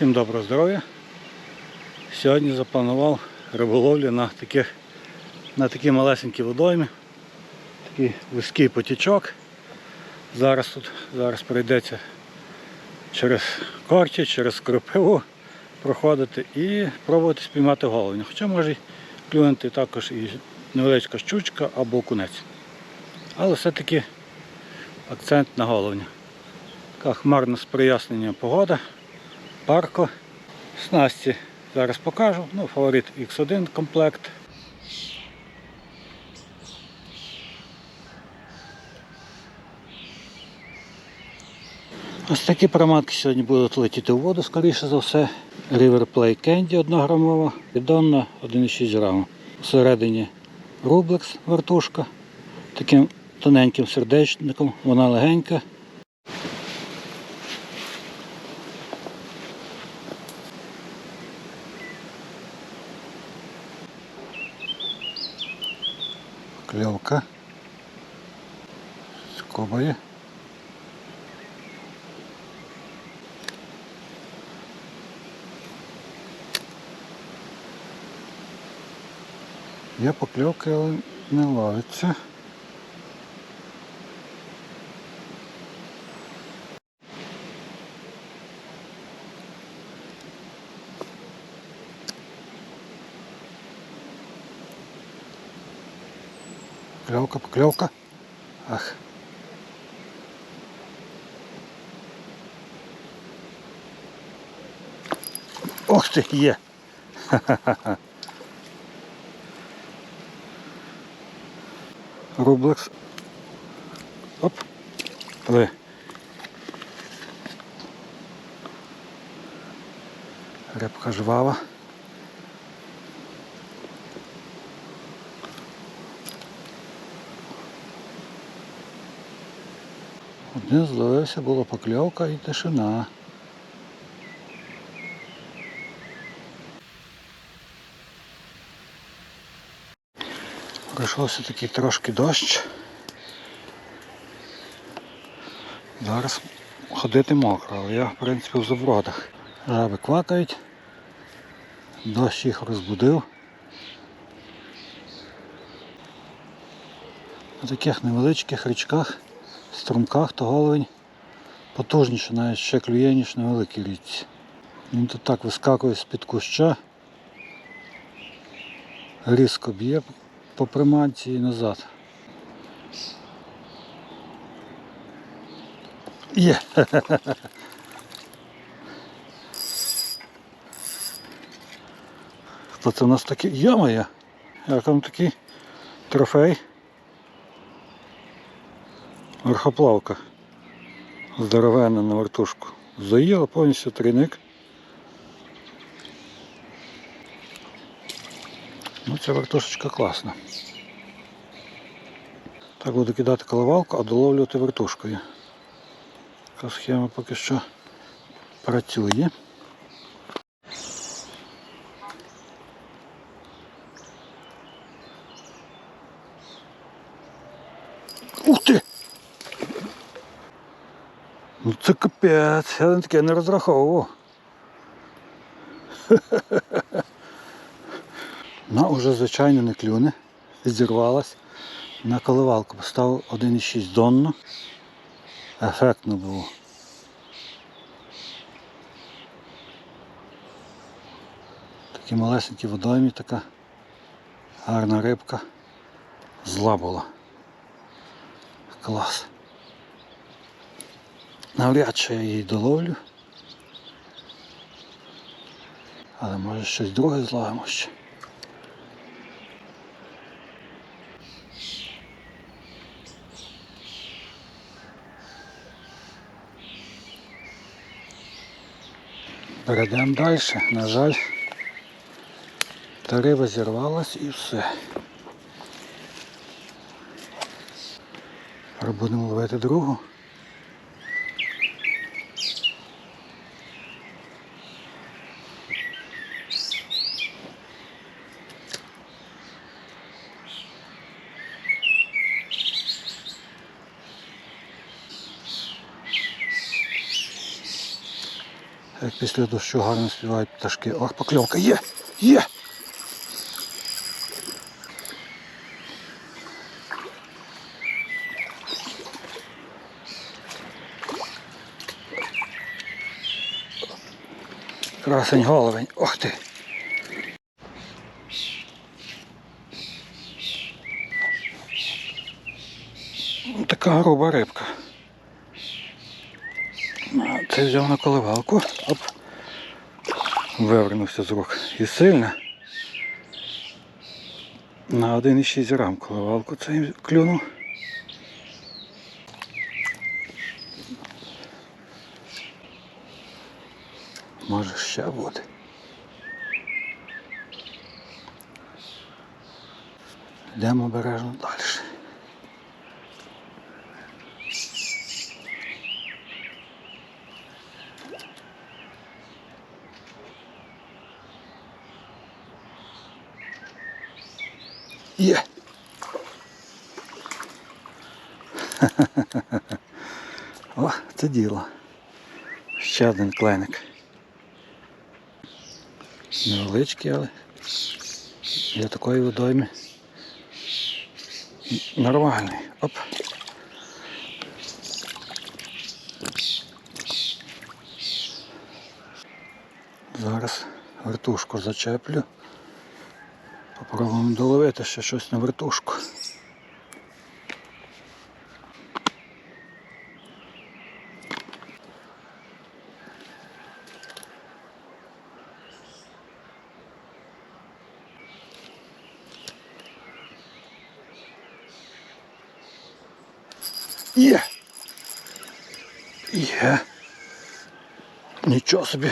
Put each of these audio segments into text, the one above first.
Всім доброго здоров'я. Сьогодні запланував риболовлю на таких на такі малесенькі водоймі. Такий вузький потічок. Зараз тут зараз прийдеться через корчі, через кропиву проходити і пробувати спіймати головня. Хоча може клюнути також і невеличка щучка або окунець. Але все-таки акцент на головня. Така хмарно з проясненням погода, парко. Снасті зараз покажу. Ну, фаворит X1 комплект. Ось такі приматки сьогодні будуть летіти в воду, скоріше за все. River Play Candy 1 грамова, піддонна 1,6 грама. Всередині рублекс вертушка. Таким тоненьким сердечником, вона легенька. Кльовка. Скобає. Є покльовки, але не ловиться. Покльовка, покльовка. Ах. Ох ти, є. Ха-ха-ха. Рублекс. Оп. Ви. Рибка жвава. Один зловився, була покльовка і тишина. Прийшовся такий трошки дощ. Зараз ходити мокро, але я в принципі в завродах. Жаби квакають. Дощ їх розбудив. На таких невеличких річках, струмках то головень потужніше, навіть ще клює, ніж на великій річці. Він тут так вискакує з-під куща, різко б'є по приманці і назад. Є. Хто це у нас такий? Йо-моє! Як там такий трофей? Верхоплавка. Здоровенна на вертушку. Заїла повністю трійник. Ну, ця вертушечка класна. Так буду кидати коливалку, а доловлювати вертушкою. Така схема поки що працює. Ух ти! Ну це капець, я на таке не розраховував. Вона вже звичайно не клюне, зірвалась. На коливалку поставив 1,6 донну. Ефектно було. Такі малесенькі водоймі, така гарна рибка. Зла була. Клас. Навряд чи я її доловлю. Але може щось друге зловимо ще. Перейдемо далі. На жаль, та зірвалась і все. Будемо ловити другу. Як після дощу гарно співають пташки. Ох, покльовка є! Є! Красень головень. Ох ти! Ну, Така груба рибка. Це взяв на коливалку. Оп. Вивернувся з рук. І сильно. На 1,6 грам коливалку цей клюнув. Може ще буде. Йдемо обережно далі. Є. О, це діло. Ще один кленик. Невеличкий, але для такої водойми нормальний. Оп. Зараз вертушку зачеплю. Попробуємо доловити ще щось на вертушку. Є. Є. Нічого собі.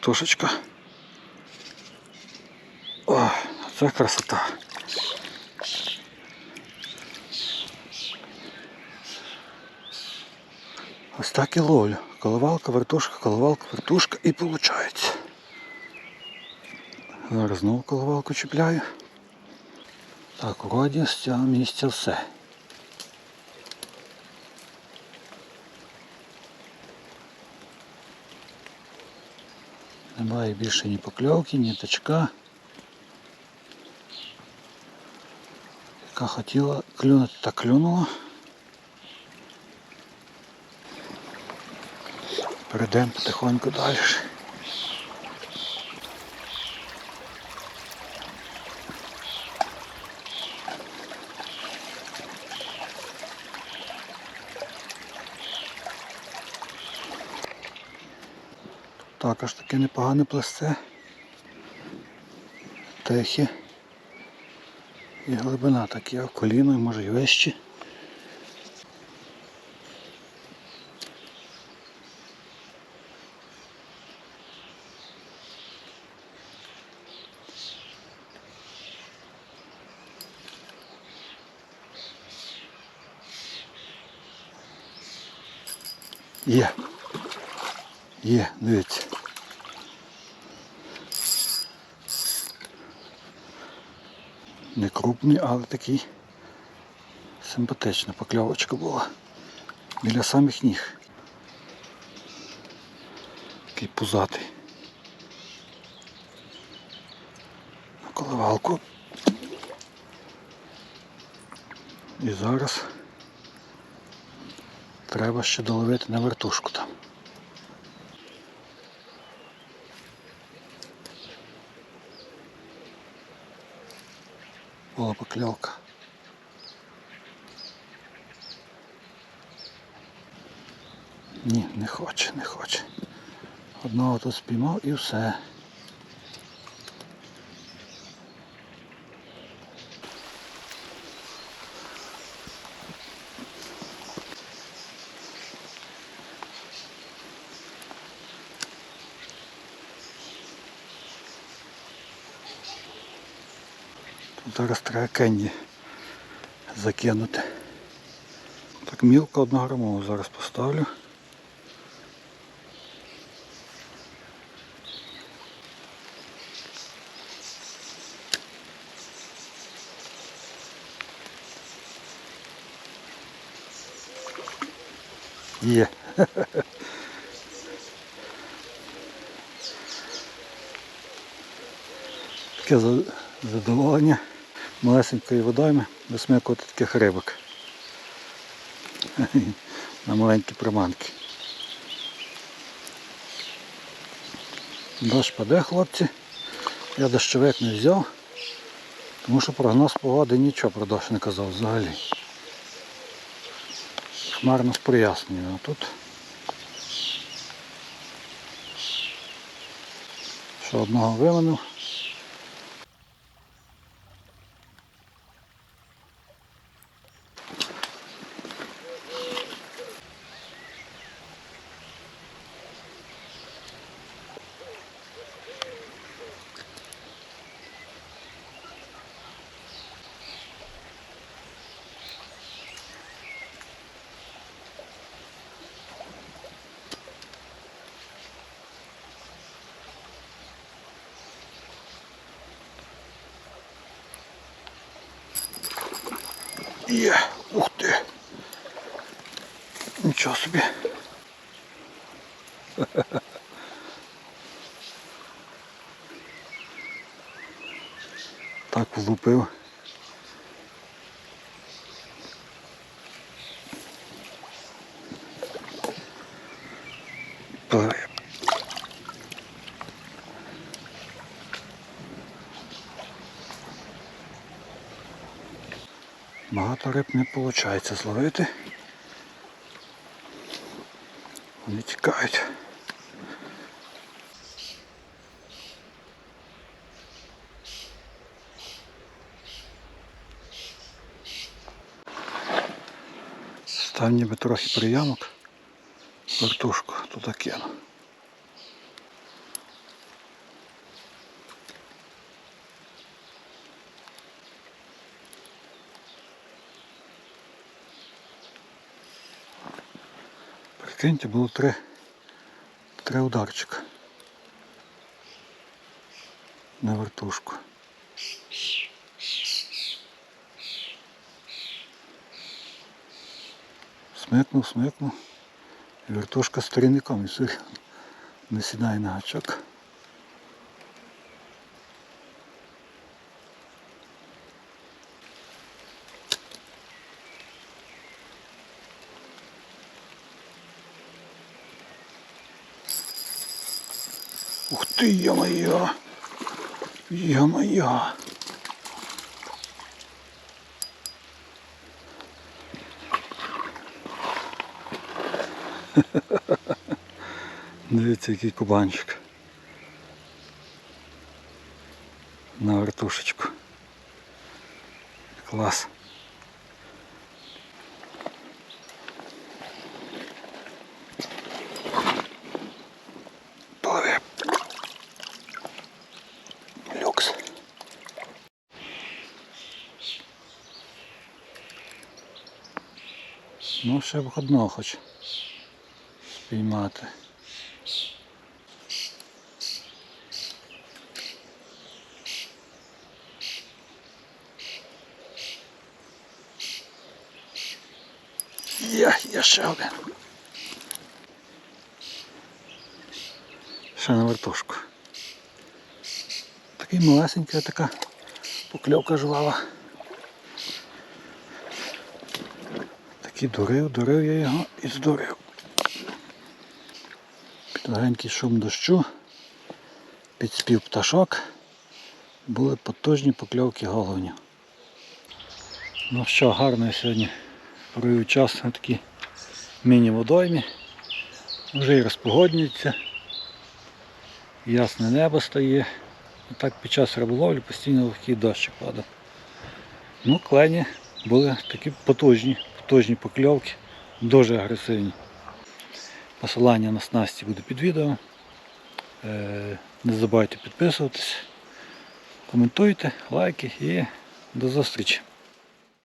Артушечка. О, це красота. Ось так і ловлю. Коливалка, вертушка, коливалка, вертушка і виходить. Зараз знову коливалку чіпляю. Так, вроді з цього місця все. Немає більше ні покльовки, ні тачка. Яка хотіла клюнути, так клюнула. Перейдемо потихоньку далі. Також таке непогане плесце. Техі. І глибина такі, коліно, може й вище. Є. Є, дивіться. Не крупний, але такий симпатична покльовочка була. Біля самих ніг. Такий пузатий. На коливалку. І зараз треба ще доловити на вертушку там. Була покльовка. Ні, не хоче, не хоче. Одного тут спіймав і все. Тут зараз треба кенні закинути. Так мілко однограмову зараз поставлю. Є. Таке задоволення малесенької водойми висмикувати таких рибок. На маленькі приманки. Дощ паде, хлопці. Я дощовик не взяв, тому що прогноз погоди нічого про дощ не казав взагалі. Хмарно з. А тут ще одного виманив. Є, ух ти. Нічого собі. Так влупив. Багато риб не виходить зловити. Вони тікають. Став ніби трохи приямок. Вертушку туди кину. Прикиньте, було три, три ударчика. На вертушку. Смикнув, смикнув. Вертушка з сторінником і все. Не сідає на гачок. Ух ты, ё-моё! Ё-моё! Дивіться, який кубанчик. На вертушечку. Клас. Ну, ще б одного хоч спіймати. Є, є ще один. Ще на вертушку. Такий малесенький, така покльовка жвава. Такий дурив, дурив я його і здурив. Під легенький шум дощу, під спів пташок були потужні покльовки головню. Ну що, гарно сьогодні провів час на такій міні-водоймі. Вже і розпогоднюється. Ясне небо стає. І так під час риболовлі постійно легкий дощик падав. Ну, клені були такі потужні, потужні покльовки, дуже агресивні. Посилання на снасті буде під відео. Е, Не забувайте підписуватись, коментуйте, лайки і до зустрічі.